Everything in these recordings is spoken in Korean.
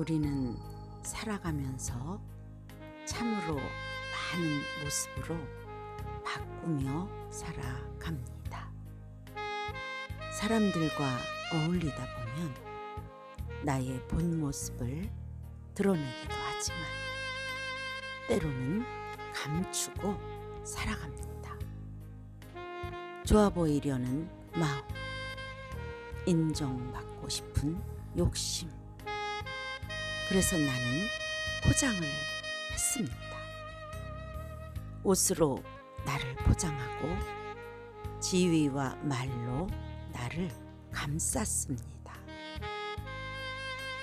우리는 살아가면서 참으로 많은 모습으로 바꾸며 살아갑니다. 사람들과 어울리다 보면 나의 본 모습을 드러내기도 하지만 때로는 감추고 살아갑니다. 좋아 보이려는 마음, 인정받고 싶은 욕심. 그래서 나는 포장을 했습니다. 옷으로 나를 포장하고 지위와 말로 나를 감쌌습니다.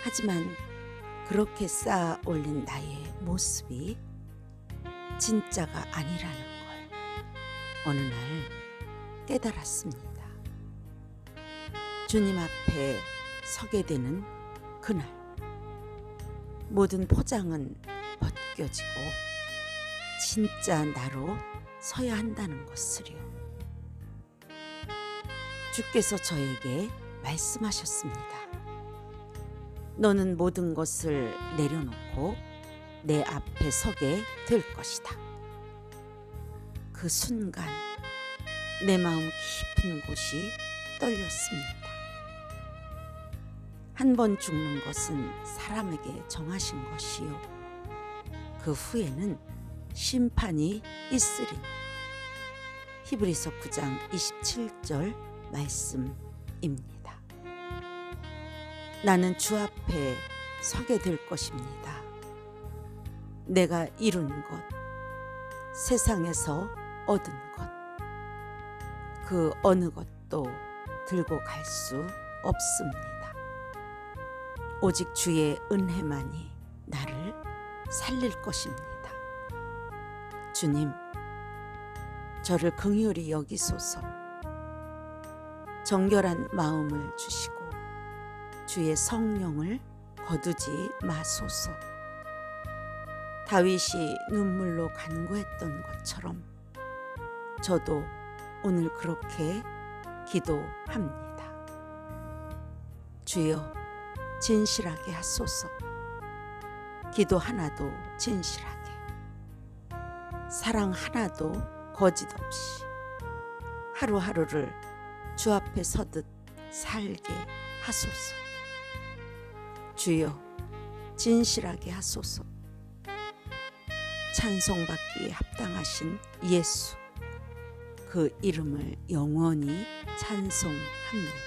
하지만 그렇게 쌓아 올린 나의 모습이 진짜가 아니라는 걸 어느 날 깨달았습니다. 주님 앞에 서게 되는 그날 모든 포장은 벗겨지고 진짜 나로 서야 한다는 것을요. 주께서 저에게 말씀하셨습니다. 너는 모든 것을 내려놓고 내 앞에 서게 될 것이다. 그 순간 내 마음 깊은 곳이 떨렸습니다. 한 번 죽는 것은 사람에게 정하신 것이요. 그 후에는 심판이 있으리니. 히브리서 9장 27절 말씀입니다. 나는 주 앞에 서게 될 것입니다. 내가 이룬 것, 세상에서 얻은 것, 그 어느 것도 들고 갈 수 없습니다. 오직 주의 은혜만이 나를 살릴 것입니다. 주님, 저를 긍휼히 여기소서. 정결한 마음을 주시고 주의 성령을 거두지 마소서. 다윗이 눈물로 간구했던 것처럼 저도 오늘 그렇게 기도합니다. 주여 진실하게 하소서. 기도 하나도 진실하게. 사랑 하나도 거짓 없이 하루하루를 주 앞에 서듯 살게 하소서. 주여 진실하게 하소서. 찬송받기에 합당하신 예수 그 이름을 영원히 찬송합니다.